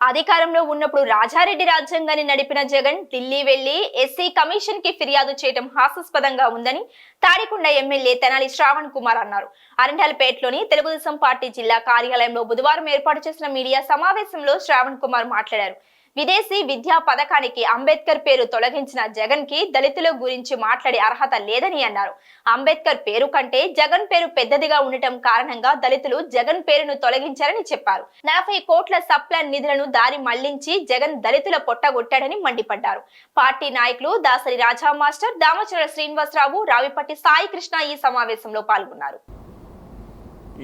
అధికారంలో ఉన్నప్పుడు రాజారెడ్డి రాజ్యాంగాన్ని నడిపిన జగన్ ఢిల్లీ వెళ్ళి ఎస్సీ కమిషన్కి ఫిర్యాదు చేయడం హాస్యాస్పదంగా ఉందని తాడికొండ ఎమ్మెల్యే తెనాలి శ్రావణ్ కుమార్ అన్నారు. అరండాలపేటలోని తెలుగుదేశం పార్టీ జిల్లా కార్యాలయంలో బుధవారం ఏర్పాటు చేసిన మీడియా సమావేశంలో శ్రావణ్ కుమార్ మాట్లాడారు. విదేశీ విద్యా పథకానికి అంబేద్కర్ పేరు తొలగించిన జగన్కి దళితుల గురించి మాట్లాడే అర్హత లేదని అన్నారు. అంబేద్కర్ పేరు కంటే జగన్ పేరు పెద్దదిగా ఉండటం కారణంగా దళితులు జగన్ పేరును తొలగించారని చెప్పారు. నలభై కోట్ల సప్లాన్ నిధులను దారి మళ్ళించి జగన్ దళితుల పొట్టగొట్టాడని మండిపడ్డారు. పార్టీ నాయకులు దాసరి రాజా మాస్టర్ దామచర శ్రీనివాసరావు రావిపట్టి సాయి కృష్ణ ఈ సమావేశంలో పాల్గొన్నారు.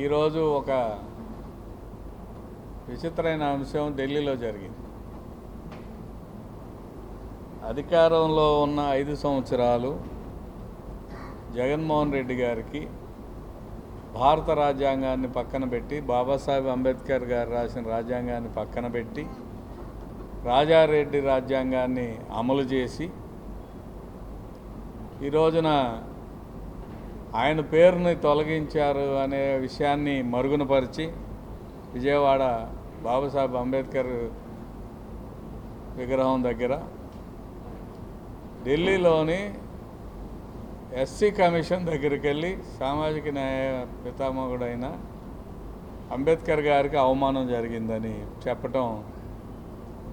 ఈరోజు ఒక విచిత్రమైన అంశం ఢిల్లీలో జరిగింది. అధికారంలో ఉన్న ఐదు సంవత్సరాలు జగన్మోహన్ రెడ్డి గారికి భారత రాజ్యాంగాన్ని పక్కన పెట్టి బాబాసాహెబ్ అంబేద్కర్ గారు రాసిన రాజ్యాంగాన్ని పక్కన పెట్టి రాజారెడ్డి రాజ్యాంగాన్ని అమలు చేసి ఈ రోజున ఆయన పేరుని తొలగించారు అనే విషయాన్ని మరుగునపరిచి విజయవాడ బాబాసాహెబ్ అంబేద్కర్ విగ్రహం దగ్గర ఢిల్లీలోని ఎస్సీ కమిషన్ దగ్గరికి వెళ్ళి సామాజిక న్యాయ పితామహుడైన అంబేద్కర్ గారికి అవమానం జరిగిందని చెప్పటం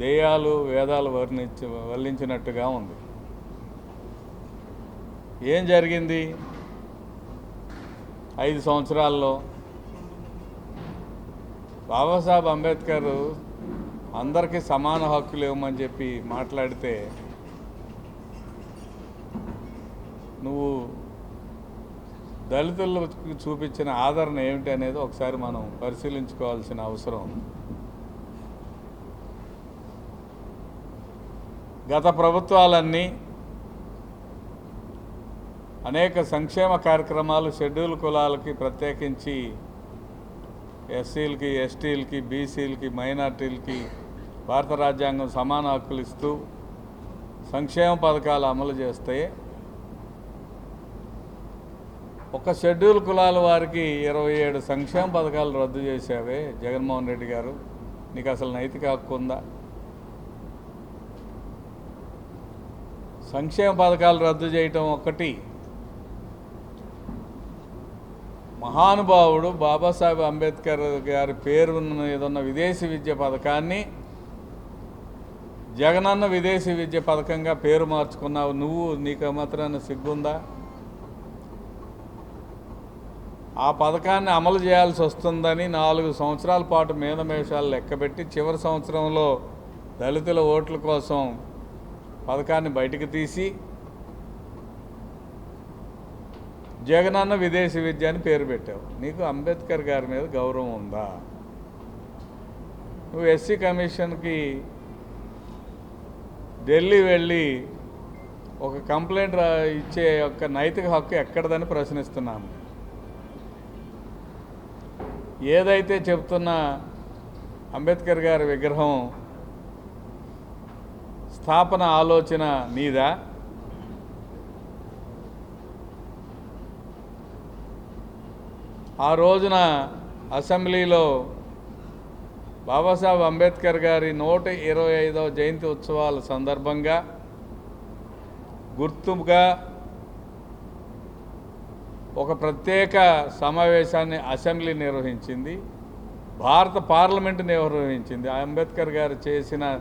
దేయాలు వేదాలు వర్ణించి వల్లించినట్టుగా ఉంది. ఏం జరిగింది? ఐదు సంవత్సరాల్లో బాబాసాహెబ్ అంబేద్కర్ అందరికీ సమాన హక్కులు ఇవ్వమని చెప్పి మాట్లాడితే నువ్వు దళితులకు చూపించిన ఆదరణ ఏమిటి అనేది ఒకసారి మనం పరిశీలించుకోవాల్సిన అవసరం. గత ప్రభుత్వాలన్నీ అనేక సంక్షేమ కార్యక్రమాలు షెడ్యూల్ కులాలకి ప్రత్యేకించి ఎస్సీలకి ఎస్టీలకి బీసీలకి మైనార్టీలకి భారత రాజ్యాంగం సమాన హక్కులు ఇస్తూ సంక్షేమ పథకాలు అమలు చేస్తే ఒక షెడ్యూల్ కులాల వారికి ఇరవై ఏడు సంక్షేమ పథకాలు రద్దు చేశావే జగన్మోహన్ రెడ్డి గారు. నీకు అసలు నైతిక హక్కు ఉందా? సంక్షేమ పథకాలు రద్దు చేయటం ఒక్కటి. మహానుభావుడు బాబాసాహెబ్ అంబేద్కర్ గారి పేరు ఉన్న విదేశీ విద్య పథకాన్ని జగనన్న విదేశీ విద్య పథకంగా పేరు మార్చుకున్నావు. నువ్వు నీకు మాత్రాన సిగ్గుందా? ఆ పథకాన్ని అమలు చేయాల్సి వస్తుందని నాలుగు సంవత్సరాల పాటు మేధమేషాలు లెక్కబెట్టి చివరి సంవత్సరంలో దళితుల ఓట్ల కోసం పథకాన్ని బయటకు తీసి జగనన్న విదేశీ విద్య అని పేరు పెట్టావు. నీకు అంబేద్కర్ గారి మీద గౌరవం ఉందా? నువ్వు ఎస్సీ కమిషన్కి ఢిల్లీ వెళ్ళి ఒక కంప్లైంట్ రా ఇచ్చే యొక్క నైతిక హక్కు ఎక్కడదని ప్రశ్నిస్తున్నాను ఏదైతే చెప్తున్న అంబేద్కర్ గారి విగ్రహం స్థాపన ఆలోచన నీదా? ఆ రోజున అసెంబ్లీలో బాబాసాహెబ్ అంబేద్కర్ గారి నూట ఇరవై ఐదవ జయంతి ఉత్సవాల సందర్భంగా గుర్తుగా ఒక ప్రత్యేక సమావేశాన్ని అసెంబ్లీ నిర్వహించింది. భారత పార్లమెంటు నిర్వహించింది. అంబేద్కర్ గారు చేసిన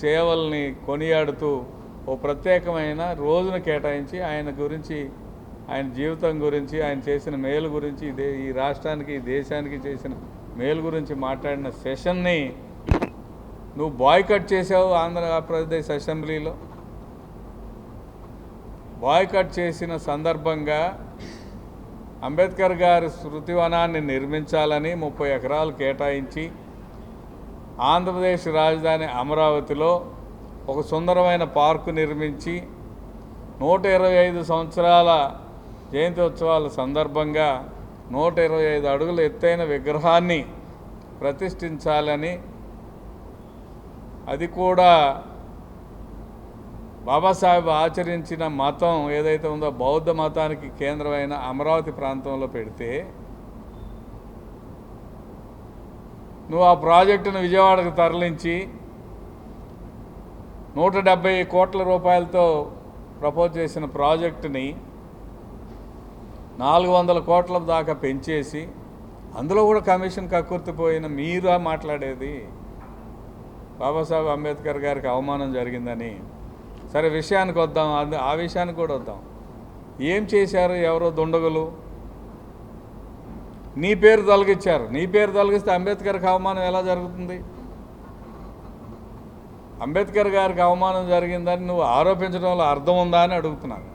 సేవల్ని కొనియాడుతూ ఓ ప్రత్యేకమైన రోజును కేటాయించి ఆయన గురించి ఆయన జీవితం గురించి ఆయన చేసిన మేలు గురించి ఈ దే- ఈ రాష్ట్రానికి ఈ దేశానికి చేసిన మేలు గురించి మాట్లాడిన సెషన్ని నువ్వు బాయ్కట్ చేసావు ఆంధ్రప్రదేశ్ అసెంబ్లీలో. బాయ్కట్ చేసిన సందర్భంగా అంబేద్కర్ గారి స్మృతివనాన్ని నిర్మించాలని ముప్పై ఎకరాలు కేటాయించి ఆంధ్రప్రదేశ్ రాజధాని అమరావతిలో ఒక సుందరమైన పార్కు నిర్మించి నూట ఇరవై ఐదు సంవత్సరాల జయంతి ఉత్సవాల సందర్భంగా నూట ఇరవై ఐదు అడుగుల ఎత్తైన విగ్రహాన్ని ప్రతిష్ఠించాలని అది కూడా బాబాసాహెబ్ ఆచరించిన మతం ఏదైతే ఉందో బౌద్ధ మతానికి కేంద్రమైన అమరావతి ప్రాంతంలో పెడితే నువ్వు ఆ ప్రాజెక్టును విజయవాడకు తరలించి నూట డెబ్బై కోట్ల రూపాయలతో ప్రపోజ్ చేసిన ప్రాజెక్టుని నాలుగు వందల కోట్ల దాకా పెంచేసి అందులో కూడా కమిషన్ కక్కుర్తిపోయిన మీరా మాట్లాడేది బాబాసాహెబ్ అంబేద్కర్ గారికి అవమానం జరిగిందని. సరే విషయానికి వద్దాం. అది ఆ విషయానికి కూడా వద్దాం. ఏం చేశారు? ఎవరో దుండగులు? నీ పేరు తొలగించారు నీ పేరు తొలగిస్తే అంబేద్కర్కి అవమానం ఎలా జరుగుతుంది? అంబేద్కర్ గారికి అవమానం జరిగిందని నువ్వు ఆరోపించడంలో అర్థం ఉందా అని అడుగుతున్నాను.